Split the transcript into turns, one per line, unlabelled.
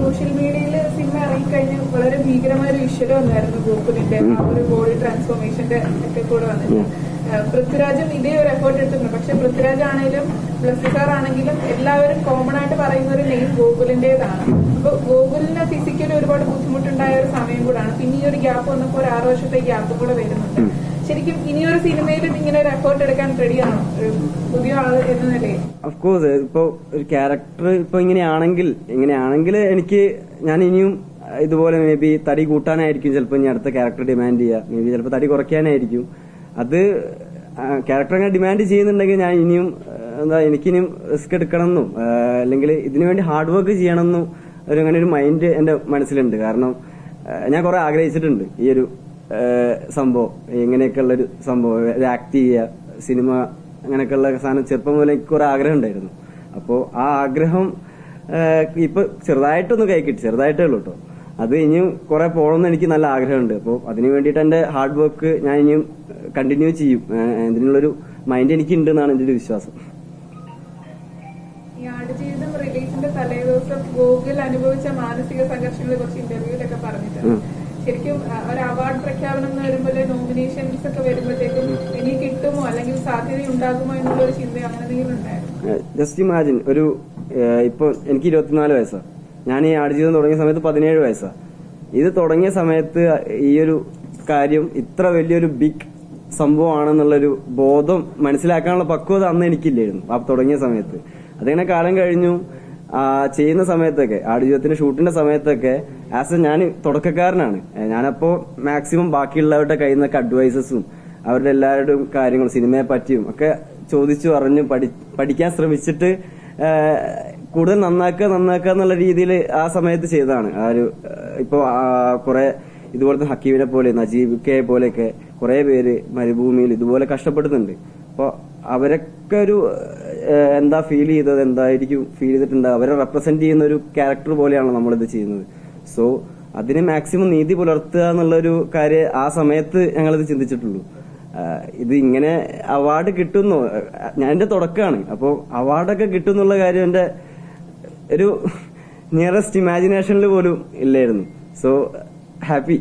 Social മീഡിയയിൽ cinema ഇറങ്ങിക്കഴിഞ്ഞ് വളരെ ഭീകരമായ ഒരു ഇഷ്യൂ വന്നായിരുന്നു ഗോകുലിന്റെ ആ ഒരു ബോഡി ട്രാൻസ്ഫോർമേഷന്റെ ഒക്കെ കൂടെ വന്നിട്ട്. പൃഥ്വിരാജും ഇതേ ഒരു എഫേർട്ട് എടുത്തിട്ടുണ്ട് പക്ഷെ പൃഥ്വിരാജ് ആണെങ്കിലും ബ്ലസ്സിസാർ ആണെങ്കിലും എല്ലാവരും കോമൺ ആയിട്ട് പറയുന്ന ഒരു നെയിം ഗോകുലിന്റേതാണ്. അപ്പൊ ഗോകുലിന് ഫിസിക്കലി ഒരുപാട് ബുദ്ധിമുട്ടുണ്ടായ ഒരു സമയം കൂടാണ്. പിന്നെ ഈ ഒരു ഗ്യാപ്പ് വന്നപ്പോൾ ഒരു ആറ് വർഷത്തെ ഗ്യാപ്പ് കൂടെ വരുന്നുണ്ട്. ശരിക്കും ഇനിയൊരു സിനിമയിലും ഇങ്ങനെ ഒരു എഫേർട്ട് എടുക്കാൻ റെഡിയാണോ? പുതിയ ആൾ എന്ന നിലയിൽ.
ഒരു ക്യാരക്ടർ ഇപ്പൊ ഇങ്ങനെയാണെങ്കിൽ ഇങ്ങനെയാണെങ്കിൽ എനിക്ക് ഞാൻ ഇനിയും ഇതുപോലെ മേ ബി തടി കൂട്ടാനായിരിക്കും ചിലപ്പോൾ ഇനി അടുത്ത ക്യാരക്ടർ ഡിമാൻഡ് ചെയ്യുക മേ ബി ചിലപ്പോൾ തടി കുറയ്ക്കാനായിരിക്കും. അത് ക്യാരക്ടർ അങ്ങനെ ഡിമാൻഡ് ചെയ്യുന്നുണ്ടെങ്കിൽ ഞാൻ ഇനിയും എന്താ എനിക്കിനിയും റിസ്ക് എടുക്കണമെന്നും എന്നും അല്ലെങ്കിൽ ഇതിനു വേണ്ടി ഹാർഡ് വർക്ക് ചെയ്യണമെന്നും ഒരു അങ്ങനെ ഒരു മൈൻഡ് എന്റെ മനസ്സിലുണ്ട്. കാരണം ഞാൻ കുറെ ആഗ്രഹിച്ചിട്ടുണ്ട് ഈ ഒരു സംഭവം. ഇങ്ങനെയൊക്കെയുള്ള ഒരു സംഭവം. ഒരു ആക്ട് ചെയ്യുക സിനിമ അങ്ങനെയൊക്കെയുള്ള സാധനം ചെറുപ്പം മുതലേ എനിക്ക് കുറെ ആഗ്രഹം ഉണ്ടായിരുന്നു. അപ്പോൾ ആ ആഗ്രഹം ഇപ്പൊ ചെറുതായിട്ടൊന്ന് കൈ കിട്ടി. ചെറുതായിട്ടേ ഉള്ളൂ കേട്ടോ അത് ഇനിയും കുറെ പോകണമെന്ന് എനിക്ക് നല്ല ആഗ്രഹമുണ്ട്. അപ്പോൾ അതിന് വേണ്ടിയിട്ട് എന്റെ ഹാർഡ് വർക്ക് ഞാൻ ഇനിയും കണ്ടിന്യൂ ചെയ്യും. ഇതിനുള്ളൊരു മൈൻഡ് എനിക്ക് ഉണ്ട് എന്നാണ് എന്റെ ഒരു വിശ്വാസം.
ആടുജീവിതം റിലീസിന്റെ തലേദിവസം ഗോകുൽ അനുഭവിച്ച മാനസിക സംഘർഷങ്ങളെ കുറിച്ച് ഇന്റർവ്യൂലൊക്കെ പറഞ്ഞിട്ടുണ്ട്. ശരിക്കും ഒരു അവാർഡ് പ്രഖ്യാപനം എന്ന് വരുമ്പോൾ നോമിനേഷൻസ് ഒക്കെ വരുമ്പോഴത്തേക്കും ഇനി കിട്ടുമോ അല്ലെങ്കിൽ സാധ്യത ഉണ്ടാകുമോ എന്നുള്ള ഒരു ചിന്ത അങ്ങനെ എന്തെങ്കിലും ഉണ്ടായിരുന്നു
ജസ്റ്റ് ഇമാജിൻ ഒരു ഇപ്പൊ എനിക്ക് ഇരുപത്തിനാല് വയസ്സാണ് ഞാൻ ഈ ആടുജീവിതം തുടങ്ങിയ സമയത്ത് പതിനേഴ് വയസ്സാണ് ഇത് തുടങ്ങിയ സമയത്ത് ഈ ഒരു കാര്യം ഇത്ര വലിയൊരു ബിഗ് സംഭവമാണെന്നുള്ളൊരു ബോധം മനസ്സിലാക്കാനുള്ള പക്വത അന്ന് എനിക്കില്ലായിരുന്നു തുടങ്ങിയ സമയത്ത്. അതിങ്ങനെ കാലം കഴിഞ്ഞു. ചെയ്യുന്ന സമയത്തൊക്കെ ആടുജീവിതത്തിന്റെ ഷൂട്ടിന്റെ സമയത്തൊക്കെ ആസ് എ ഞാൻ തുടക്കക്കാരനാണ്. ഞാനപ്പോ മാക്സിമം ബാക്കിയുള്ളവരുടെ കയ്യിൽ നിന്നൊക്കെ അഡ്വൈസസും അവരുടെ എല്ലാവരുടെയും കാര്യങ്ങളും സിനിമയെ പറ്റിയും ഒക്കെ ചോദിച്ചു അറിഞ്ഞു പഠി പഠിക്കാൻ ശ്രമിച്ചിട്ട് കൂടുതൽ നന്നാക്കുക നന്നാക്കുക എന്നുള്ള രീതിയിൽ ആ സമയത്ത് ചെയ്തതാണ്. ആ ഒരു ഇപ്പോൾ കുറെ ഇതുപോലത്തെ ഹക്കീമിനെ പോലെ നജീബ് കെ പോലെയൊക്കെ കുറെ പേര് മരുഭൂമിയിൽ ഇതുപോലെ കഷ്ടപ്പെടുന്നുണ്ട്. അപ്പോൾ അവരൊക്കെ ഒരു എന്താ ഫീൽ ചെയ്തത്? എന്തായിരിക്കും ഫീൽ ചെയ്തിട്ടുണ്ട്? അവരെ റെപ്രസെന്റ് ചെയ്യുന്ന ഒരു ക്യാരക്ടർ പോലെയാണ് നമ്മളിത് ചെയ്യുന്നത്. സോ അതിന് മാക്സിമം നീതി പുലർത്തുക എന്നുള്ളൊരു കാര്യം ആ സമയത്ത് ഞങ്ങളിത് ചിന്തിച്ചിട്ടുള്ളൂ. ഇത് ഇങ്ങനെ അവാർഡ് കിട്ടുന്നു. ഞാൻ എന്റെ തുടക്കമാണ് അപ്പോൾ അവാർഡൊക്കെ കിട്ടും എന്നുള്ള കാര്യം എന്റെ ഒരു നിയറസ്റ്റ് ഇമാജിനേഷനിൽ പോലും ഇല്ലായിരുന്നു. So happy